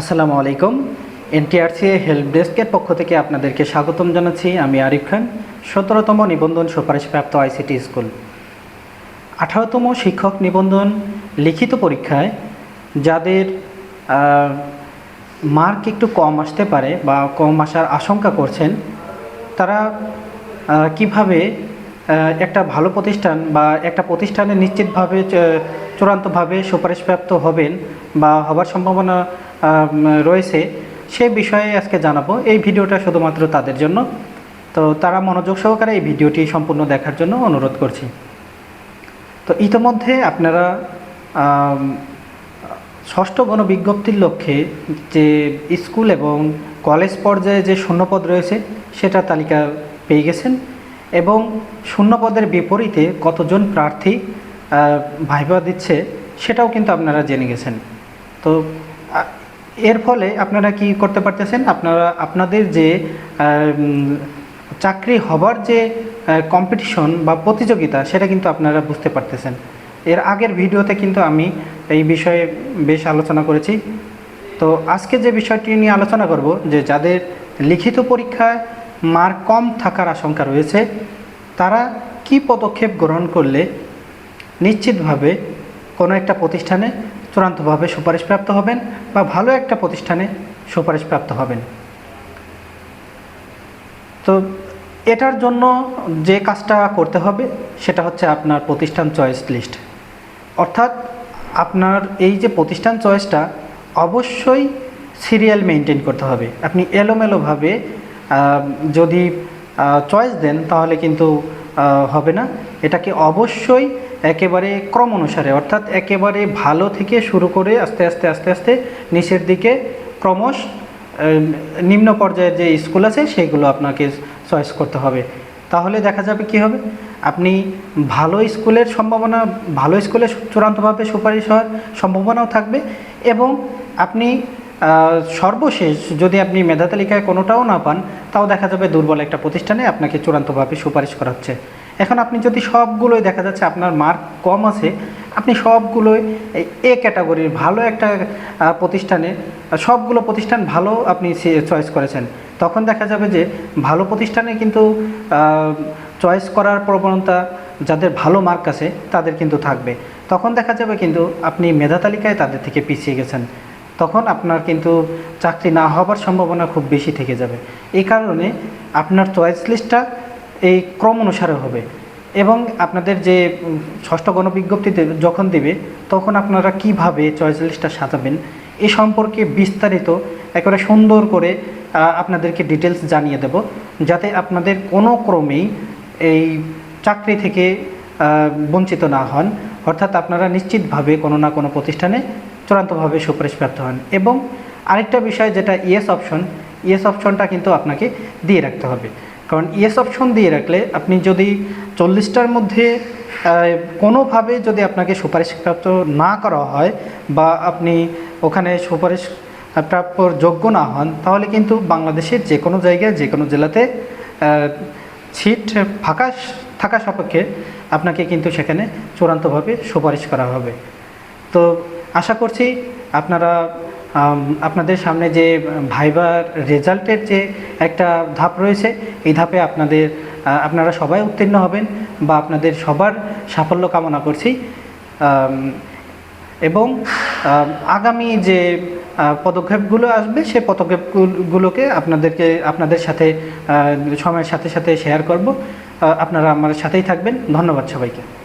আসসালামু আলাইকুম। NTRC help ডেস্কের পক্ষ থেকে আপনাদেরকে স্বাগতম জানাচ্ছি। আমি আরিফ খান, সতেরোতম নিবন্ধন সুপারিশপ্রাপ্ত আইসিটি স্কুল। আঠারোতম শিক্ষক নিবন্ধন লিখিত পরীক্ষায় যাদের মার্ক একটু কম আসতে পারে বা কম আসার আশঙ্কা করছেন, তারা কীভাবে একটা ভালো প্রতিষ্ঠান বা একটা প্রতিষ্ঠানে নিশ্চিতভাবে চূড়ান্তভাবে সুপারিশপ্রাপ্ত হবেন বা হবার সম্ভাবনা রয়েছে, সে বিষয়ে আজকে জানাব। এই ভিডিওটা শুধুমাত্র তাদের জন্য। তো তারা মনোযোগ সহকারে এই ভিডিওটি সম্পূর্ণ দেখার জন্য অনুরোধ করছি। তো ইতোমধ্যে আপনারা ষষ্ঠ গণবিজ্ঞপ্তির লক্ষ্যে যে স্কুল এবং কলেজ পর্যায়ে যে শূন্যপদ রয়েছে, সেটা তালিকা পেয়ে গেছেন এবং শূন্যপদের বিপরীতে কতজন প্রার্থী ভাইবা দিচ্ছে, সেটাও কিন্তু আপনারা জেনে গেছেন। তো এর ফলে আপনারা কি করতে পারতেছেন? আপনারা, আপনাদের যে চাকরি হবার যে কম্পিটিশন বা প্রতিযোগিতা, সেটা কিন্তু আপনারা বুঝতে পারতেছেন। এর আগের ভিডিওতে কিন্তু আমি এই বিষয়ে বেশ আলোচনা করেছি। তো আজকে যে বিষয়টি নিয়ে আলোচনা করব, যে যাদের লিখিত পরীক্ষায় মার্ক কম থাকার আশঙ্কা রয়েছে, তারা কি পদক্ষেপ গ্রহণ করলে নিশ্চিতভাবে কোনো একটা প্রতিষ্ঠানে চূড়ান্তভাবে সুপারিশপ্রাপ্ত হবেন বা ভালো একটা প্রতিষ্ঠানে সুপারিশপ্রাপ্ত হবেন। তো এটার জন্য যে কাজটা করতে হবে সেটা হচ্ছে আপনার প্রতিষ্ঠান চয়েস লিস্ট। অর্থাৎ আপনার এই যে প্রতিষ্ঠান চয়েসটা অবশ্যই সিরিয়াল মেনটেন করতে হবে। আপনি এলোমেলোভাবে যদি চয়েস দেন তাহলে কিন্তু হবে না। এটাকে অবশ্যই একেবারে ক্রম অনুসারে, অর্থাৎ একেবারে ভালো থেকে শুরু করে আস্তে আস্তে আস্তে আস্তে নিচের দিকে ক্রমশ নিম্ন পর্যায়ের যে স্কুল আছে সেইগুলো আপনাকে চয়েস করতে হবে। তাহলে দেখা যাবে কি হবে? আপনি ভালো স্কুলের সম্ভাবনা, ভালো স্কুলে চূড়ান্তভাবে সুপারিশ হওয়ার সম্ভাবনাও থাকবে এবং আপনি সর্বশেষ যদি আপনি মেধা তালিকায় কোনোটাও না পান, তাও দেখা যাবে দুর্বল একটা প্রতিষ্ঠানে আপনাকে চূড়ান্তভাবে সুপারিশ করা হচ্ছে। এখন আপনি যদি সবগুলোই দেখা যাচ্ছে আপনার মার্ক কম আছে, আপনি সবগুলোই এ ক্যাটাগরির ভালো একটা প্রতিষ্ঠানে সবগুলো প্রতিষ্ঠান ভালো আপনি চয়েস করেছেন। তখন দেখা যাবে যে ভালো প্রতিষ্ঠানে কিন্তু চয়েস করার প্রবণতা যাদের ভালো মার্ক আছে তাদের কিন্তু থাকবে। তখন দেখা যাবে কিন্তু আপনি মেধা তালিকায় তাদের থেকে পিছিয়ে গেছেন। তখন আপনার কিন্তু চাকরি না হবার সম্ভাবনা খুব বেশি থেকে যাবে। এই কারণে আপনার চয়েস লিস্টটা এই ক্রম অনুসারে হবে। এবং আপনাদের যে ষষ্ঠ গণবিজ্ঞপ্তি যখন দেবে, তখন আপনারা কীভাবে চয়েস লিস্টটা সাজাবেন, এ সম্পর্কে বিস্তারিত একেবারে সুন্দর করে আপনাদেরকে ডিটেলস জানিয়ে দেব, যাতে আপনাদের কোনো ক্রমেই এই চাকরি থেকে বঞ্চিত না হন। অর্থাৎ আপনারা নিশ্চিতভাবে কোনো না কোনো প্রতিষ্ঠানে চূড়ান্তভাবে সুপারিশপ্রাপ্ত হন। এবং আরেকটা বিষয় যেটা ইয়েস অপশন ইয়েস অপশনটা কিন্তু আপনাকে দিয়ে রাখতে হবে। কারণ ইয়েস অপশন দিয়ে রাখলে আপনি যদি চল্লিশটার মধ্যে কোনোভাবে যদি আপনাকে সুপারিশপ্রাপ্ত না করা হয় বা আপনি ওখানে সুপারিশ প্রাপ্যর যোগ্য না হন, তাহলে কিন্তু বাংলাদেশের যে কোনো জায়গায় যে কোনো জেলাতে সিট ফাঁকা থাকা সাপেক্ষে আপনাকে কিন্তু সেখানে চূড়ান্তভাবে সুপারিশ করা হবে। তো আশা করছি আপনারা আপনাদের সামনে যে ভাইবার রেজাল্টের যে একটা ধাপ রয়েছে, এই ধাপে আপনাদের আপনারা সবাই উত্তীর্ণ হবেন বা আপনাদের সবার সাফল্য কামনা করছি। এবং আগামী যে পদক্ষেপগুলো আসবে সেই পদক্ষেপগুলোকে আপনাদেরকে, আপনাদের সাথে সময়ের সাথে সাথে শেয়ার করব। আপনারা আমার সাথেই থাকবেন। ধন্যবাদ সবাইকে।